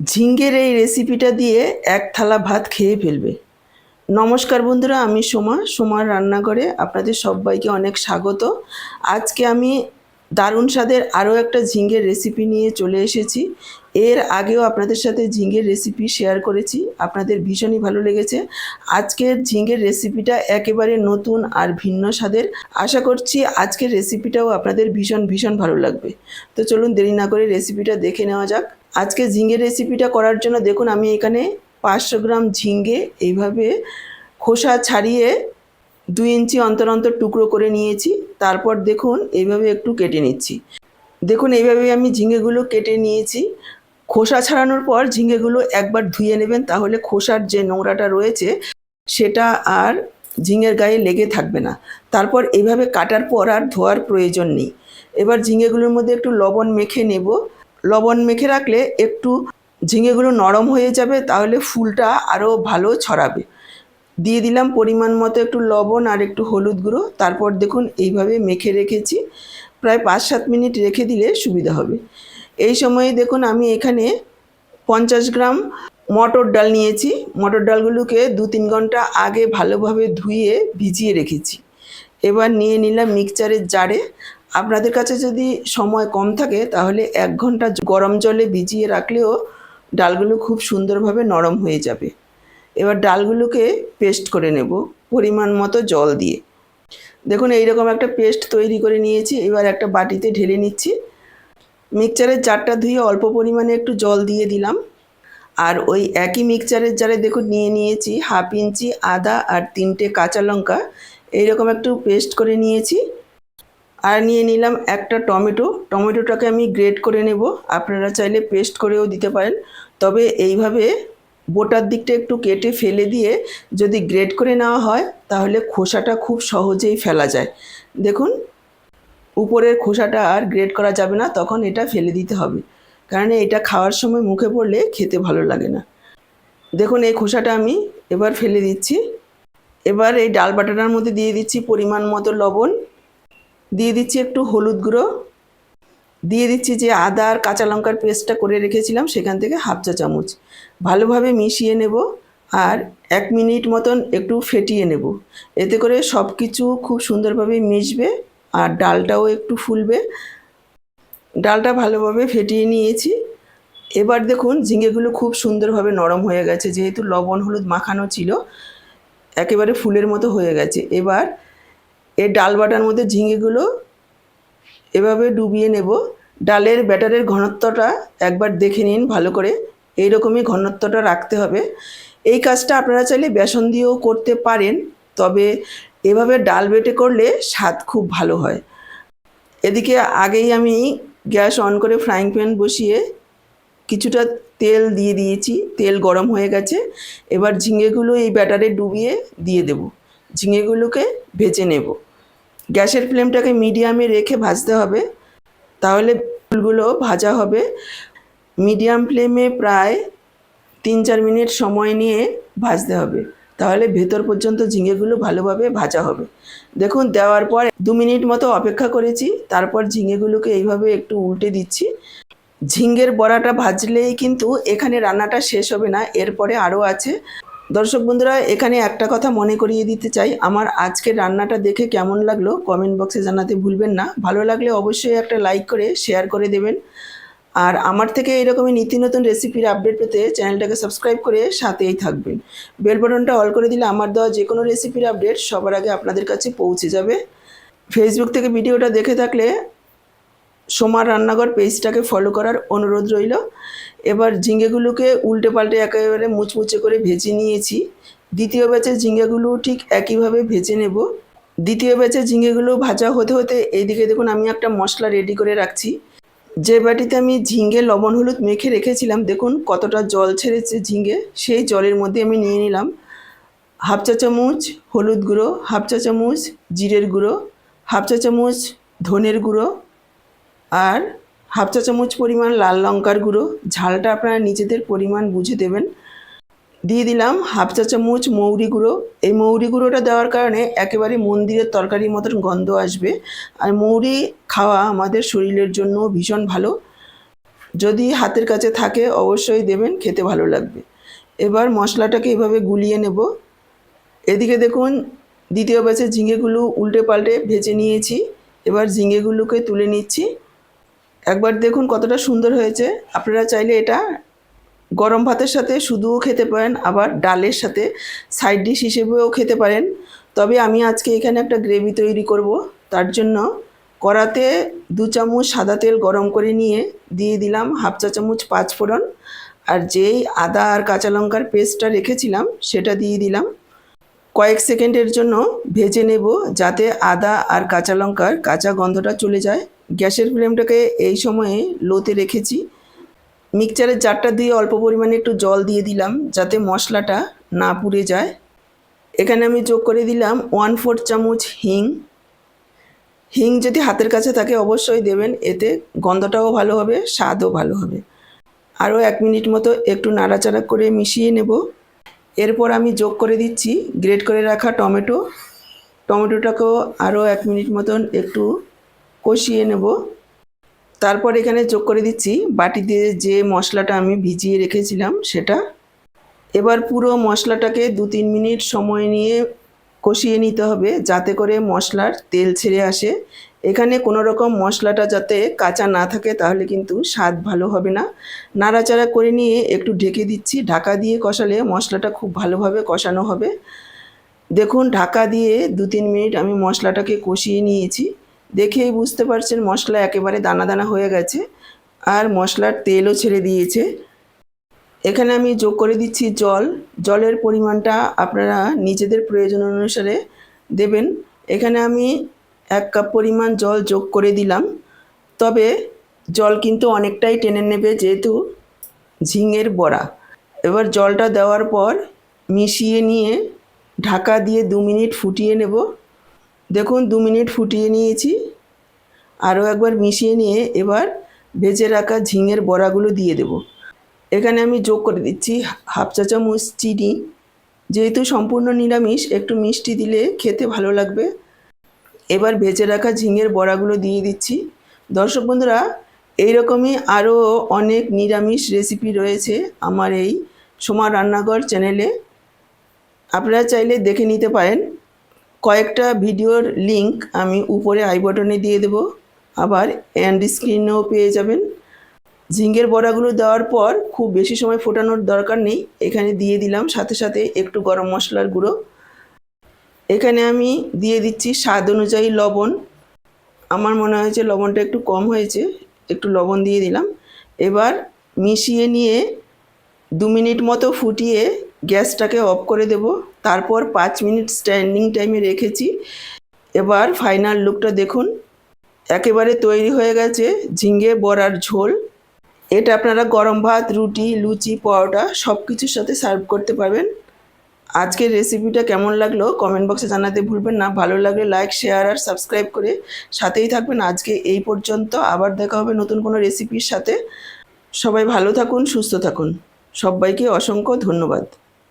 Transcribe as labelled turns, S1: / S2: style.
S1: ঝিঙ্গের এই রেসিপিটা দিয়ে এক থালা ভাত খেয়ে ফেলবে। নমস্কার বন্ধুরা, আমি সোমা। সোমার রান্নাঘরে আপনাদের সবাইকে অনেক স্বাগত। আজকে আমি দারুণ স্বাদের আরও একটা ঝিঙ্গের রেসিপি নিয়ে চলে এসেছি। এর আগেও আপনাদের সাথে ঝিঙ্গের রেসিপি শেয়ার করেছি। আপনাদের ভীষণই ভালো লেগেছে। আজকের ঝিঙ্গের রেসিপিটা একেবারে নতুন আর ভিন্ন স্বাদের। আশা করছি আজকের রেসিপিটাও আপনাদের ভীষণ ভীষণ ভালো লাগবে। তো চলুন দেরি না করে রেসিপিটা দেখে নেওয়া যাক। আজকে ঝিঙ্গের রেসিপিটা করার জন্য দেখুন, আমি এখানে পাঁচশো গ্রাম ঝিঙ্গে এইভাবে খোসা ছাড়িয়ে দুই ইঞ্চি অন্তর অন্তর টুকরো করে নিয়েছি। তারপর দেখুন, এইভাবে একটু কেটে নিচ্ছি। দেখুন, এইভাবে আমি ঝিঙ্গেগুলো কেটে নিয়েছি। খোসা ছাড়ানোর পর ঝিঙ্গেগুলো একবার ধুয়ে নেবেন, তাহলে খোসার যে নোংরাটা রয়েছে, সেটা আর ঝিঙের গায়ে লেগে থাকবে না। তারপর এইভাবে কাটার পর আর ধোয়ার প্রয়োজন নেই। এবার ঝিঙেগুলোর মধ্যে একটু লবণ মেখে নেব। লবণ মেখে রাখলে একটু ঝিঙেগুলো নরম হয়ে যাবে, তাহলে ফুলটা আরও ভালো ছড়াবে। দিয়ে দিলাম পরিমাণ মতো একটু লবণ আর একটু হলুদ গুঁড়ো। তারপর দেখুন এইভাবে মেখে রেখেছি। প্রায় পাঁচ সাত মিনিট রেখে দিলে সুবিধা হবে। এই সময়ে দেখুন আমি এখানে পঞ্চাশ গ্রাম মটর ডাল নিয়েছি। মটর ডালগুলোকে দু তিন ঘণ্টা আগে ভালোভাবে ধুয়ে ভিজিয়ে রেখেছি। এবার নিয়ে নিলাম মিক্সচারের জারে। আপনাদের কাছে যদি সময় কম থাকে, তাহলে এক ঘণ্টা গরম জলে ভিজিয়ে রাখলেও ডালগুলো খুব সুন্দরভাবে নরম হয়ে যাবে। এবার ডালগুলোকে পেস্ট করে নেব পরিমাণ মতো জল দিয়ে। দেখুন, এইরকম একটা পেস্ট তৈরি করে নিয়েছি। এবার একটা বাটিতে ঢেলে নিচ্ছি। মিক্সচারের জারটা ধুয়ে অল্প পরিমাণে একটু জল দিয়ে দিলাম। আর ওই একই মিক্সচারের জারে দেখুন, নিয়ে নিয়েছি হাফ ইঞ্চি আদা আর তিনটে কাঁচা লঙ্কা। এইরকম একটু পেস্ট করে নিয়েছি। আর নিয়ে নিলাম একটা টমেটো। টমেটোটাকে আমি গ্রেট করে নেব। আপনারা চাইলে পেস্ট করেও দিতে পারেন। তবে এইভাবে বোটার দিকটা একটু কেটে ফেলে দিয়ে যদি গ্রেট করে নেওয়া হয়, তাহলে খোসাটা খুব সহজেই ফেলা যায়। দেখুন, উপরের খোসাটা আর গ্রেট করা যাবে না, তখন এটা ফেলে দিতে হবে। কারণ এটা খাওয়ার সময় মুখে পড়লে খেতে ভালো লাগে না। দেখুন, এই খোসাটা আমি এবার ফেলে দিচ্ছি। এবার এই ডাল বাটাটার মধ্যে দিয়ে দিচ্ছি পরিমাণ মতো লবণ। দিয়ে দিচ্ছি একটু হলুদ গুঁড়ো। দিয়ে দিচ্ছি যে আদা আর কাঁচা লঙ্কার পেস্টটা করে রেখেছিলাম, সেখান থেকে হাফ চা চামচ। ভালোভাবে মিশিয়ে নেব আর এক মিনিট মতন একটু ফেটিয়ে নেব। এতে করে সব কিছু খুব সুন্দরভাবে মিশবে আর ডালটাও একটু ফুলবে। ডালটা ভালোভাবে ফেটিয়ে নিয়েছি। এবার দেখুন, ঝিঙেগুলো খুব সুন্দরভাবে নরম হয়ে গেছে, যেহেতু লবণ হলুদ মাখানো ছিল, একেবারে ফুলের মতো হয়ে গেছে। এবার এই ডাল বাটার মধ্যে ঝিঙেগুলো এভাবে ডুবিয়ে নেব। ডালের ব্যাটারের ঘনত্বটা একবার দেখে নিন ভালো করে। এইরকমই ঘনত্বটা রাখতে হবে। এই কাজটা আপনারা চাইলে বেসন দিয়েও করতে পারেন, তবে এভাবে ডাল বেটে করলে স্বাদ খুব ভালো হয়। এদিকে আগেই আমি গ্যাস অন করে ফ্রাইং প্যান বসিয়ে কিছুটা তেল দিয়ে দিয়েছি। তেল গরম হয়ে গেছে। এবার ঝিঙেগুলো এই ব্যাটারে ডুবিয়ে দিয়ে দেব। ঝিঙেগুলোকে ভেজে নেব। গ্যাসের ফ্লেমটাকে মিডিয়ামে রেখে ভাজতে হবে। তাহলে ফুলগুলো ভাজা হবে। মিডিয়াম ফ্লেমে প্রায় তিন চার মিনিট সময় নিয়ে ভাজতে হবে। তাহলে ভেতর পর্যন্ত ঝিঙেগুলো ভালোভাবে ভাজা হবে। দেখুন, দেওয়ার পর দু মিনিট মতো অপেক্ষা করেছি। তারপর ঝিঙেগুলোকে এইভাবে একটু উল্টে দিচ্ছি। ঝিঙ্গের বড়াটা ভাজলেই কিন্তু এখানে রান্নাটা শেষ হবে না। এরপরে আরও আছে দর্শক বন্ধুরা, এখানে একটা কথা মনে করিয়ে দিতে চাই। আমার আজকের রান্নাটা দেখে কেমন লাগল কমেন্ট বক্সে জানাতে ভুলবেন না। ভালো লাগলে অবশ্যই একটা লাইক করে, শেয়ার করে দেবেন। আর আমার থেকে এরকমই নীতি নতুন রেসিপির আপডেট পেতে চ্যানেলটাকে সাবস্ক্রাইব করে সাথেই থাকবেন। বেল বাটনটা অল করে দিলে আমার দেওয়া যে কোনো রেসিপির আপডেট সবার আগে আপনাদের কাছে পৌঁছে যাবে। ফেসবুক থেকে ভিডিওটা দেখে থাকলে সোমার রান্নাঘর পেজটাকে ফলো করার অনুরোধ রইল। এবার ঝিঙ্গেগুলোকে উল্টে পাল্টে একেবারে মুচমুচে করে ভেজে নিয়েছি। দ্বিতীয় ব্যাচের ঝিঙ্গেগুলো ঠিক একইভাবে ভেজে নেব। দ্বিতীয় ব্যাচের ঝিঙ্গেগুলো ভাজা হতে হতে এইদিকে দেখুন আমি একটা মশলা রেডি করে রাখছি। যে বাটিতে আমি ঝিঙ্গে, লবণ, হলুদ মেখে রেখেছিলাম, দেখুন কতটা জল ছেড়েছে ঝিঙ্গে, সেই জলের মধ্যে আমি নিয়ে নিলাম হাফ চা চামচ হলুদ গুঁড়ো, হাফ চা চামচ জিরের গুঁড়ো, হাফ চা চামচ ধনের গুঁড়ো আর হাফ চা চামচ পরিমাণ লাল লঙ্কার গুঁড়ো। ঝালটা আপনারা নিজেদের পরিমাণ বুঝে দেবেন। দিয়ে দিলাম হাফ চা চামচ মৌরি গুঁড়ো। এই মৌরি গুঁড়োটা দেওয়ার কারণে একেবারে মন্দিরের তরকারির মতন গন্ধ আসবে। আর মৌরি খাওয়া আমাদের শরীরের জন্য ভীষণ ভালো। যদি হাতের কাছে থাকে অবশ্যই দেবেন, খেতে ভালো লাগবে। এবার মশলাটাকে এভাবে গুলিয়ে নেব। এদিকে দেখুন, দ্বিতীয় ব্যাচে ঝিঙেগুলো উল্টে পাল্টে ভেজে নিয়েছি। এবার ঝিঙেগুলোকে তুলে নিচ্ছি। একবার দেখুন কতটা সুন্দর হয়েছে। আপনারা চাইলে এটা গরম ভাতের সাথে শুধুও খেতে পারেন, আবার ডালের সাথে সাইড ডিশ হিসেবেও খেতে পারেন। তবে আমি আজকে এখানে একটা গ্রেভি তৈরি করব। তার জন্য কড়াতে দু চামচ সাদা তেল গরম করে নিয়ে দিয়ে দিলাম হাফ চা চামচ পাঁচ ফোড়ন আর যেই আদা আর কাঁচা লঙ্কার পেস্টটা রেখেছিলাম, সেটা দিয়ে দিলাম। কয়েক সেকেন্ডের জন্য ভেজে নেব যাতে আদা আর কাঁচা লঙ্কার কাঁচা গন্ধটা চলে যায়। গ্যাসের ফ্লেমটাকে এই সময়ে লোতে রেখেছি। মিক্সচারের জারটা দিয়ে অল্প পরিমাণে একটু জল দিয়ে দিলাম যাতে মশলাটা না পুড়ে যায়। এখানে আমি যোগ করে দিলাম ওয়ান ফোর চামচ হিং। হিং যদি হাতের কাছে থাকে অবশ্যই দেবেন, এতে গন্ধটাও ভালো হবে, স্বাদও ভালো হবে। আরও এক মিনিট মতো একটু নাড়াচাড়া করে মিশিয়ে নেব। এরপর আমি যোগ করে দিচ্ছি গ্রেট করে রাখা টমেটো। টমেটোটাকেও আরও এক মিনিট মতন একটু কষিয়ে নেব। তারপর এখানে যোগ করে দিচ্ছি, বাটি দিয়ে যে মশলাটা আমি ভিজিয়ে রেখেছিলাম সেটা। এবার পুরো মশলাটাকে দু তিন মিনিট সময় নিয়ে কষিয়ে নিতে হবে যাতে করে মশলার তেল ছেড়ে আসে। এখানে কোনো রকম মশলাটা যাতে কাঁচা না থাকে তাহলে কিন্তু স্বাদ ভালো হবে না। নাড়াচাড়া করে নিয়ে একটু ঢেকে দিচ্ছি। ঢাকা দিয়ে কষালে মশলাটা খুব ভালোভাবে কষানো হবে। দেখুন, ঢাকা দিয়ে দু তিন মিনিট আমি মশলাটাকে কষিয়ে নিয়েছি। দেখেই বুঝতে পারছেন মশলা একেবারে দানা দানা হয়ে গেছে। আর মশলার তেলও ছেড়ে দিয়েছে। এখানে আমি যোগ করে দিচ্ছি জল। জলের পরিমাণটা আপনারা নিজেদের প্রয়োজন অনুসারে দেবেন। এখানে আমি এক কাপ পরিমাণ জল যোগ করে দিলাম। তবে জল কিন্তু অনেকটাই টেনে নেবে যেহেতু ঝিঙের বড়া। এবার জলটা দেওয়ার পর মিশিয়ে নিয়ে ঢাকা দিয়ে দু মিনিট ফুটিয়ে নেব। দেখুন, দু মিনিট ফুটিয়ে নিয়েছি। আরও একবার মিশিয়ে নিয়ে এবার ভেজে রাখা ঝিঙের বড়াগুলো দিয়ে দেব। এখানে আমি যোগ করে দিচ্ছি হাফ চা চামচ চিনি। যেহেতু সম্পূর্ণ নিরামিষ, একটু মিষ্টি দিলে খেতে ভালো লাগবে। এবার ভেজে রাখা ঝিঙের বড়াগুলো দিয়ে দিচ্ছি। দর্শক বন্ধুরা, এইরকমই আরও অনেক নিরামিষ রেসিপি রয়েছে আমার এই সোমা রান্নাঘর চ্যানেলে। আপনারা চাইলে দেখে নিতে পারেন। কয়েকটা ভিডিওর লিংক আমি উপরে আই বটনে দিয়ে দেব। আবার অ্যান্ড স্ক্রিনেও পেয়ে যাবেন। ঝিঙ্গের বড়াগুলো দেওয়ার পর খুব বেশি সময় ফোটানোর দরকার নেই। এখানে দিয়ে দিলাম, সাথে সাথে একটু গরম মশলার গুঁড়ো। এখানে আমি দিয়ে দিচ্ছি স্বাদ অনুযায়ী লবণ। আমার মনে হয়েছে লবণটা একটু কম হয়েছে, একটু লবণ দিয়ে দিলাম। এবার মিশিয়ে নিয়ে দু মিনিট মতো ফুটিয়ে গ্যাসটাকে অফ করে দেব। তারপর পাঁচ মিনিট স্ট্যান্ডিং টাইমে রেখেছি। এবার ফাইনাল লুকটা দেখুন। একেবারে তৈরি হয়ে গেছে ঝিঙ্গে বড়ার ঝোল। এটা আপনারা গরম ভাত, রুটি, লুচি, পরোটা সব কিছুর সাথে সার্ভ করতে পারবেন। আজকের রেসিপিটা কেমন লাগল কমেন্ট বক্সে জানাতে ভুলবেন না। ভালো লাগলে লাইক শেয়ার আর সাবস্ক্রাইব করে সাথেই থাকবেন। আজকে এই পর্যন্ত। আবার দেখা হবে নতুন কোনো রেসিপির সাথে। সবাই ভালো থাকুন, সুস্থ থাকুন। সবাইকে অসংখ্য ধন্যবাদ।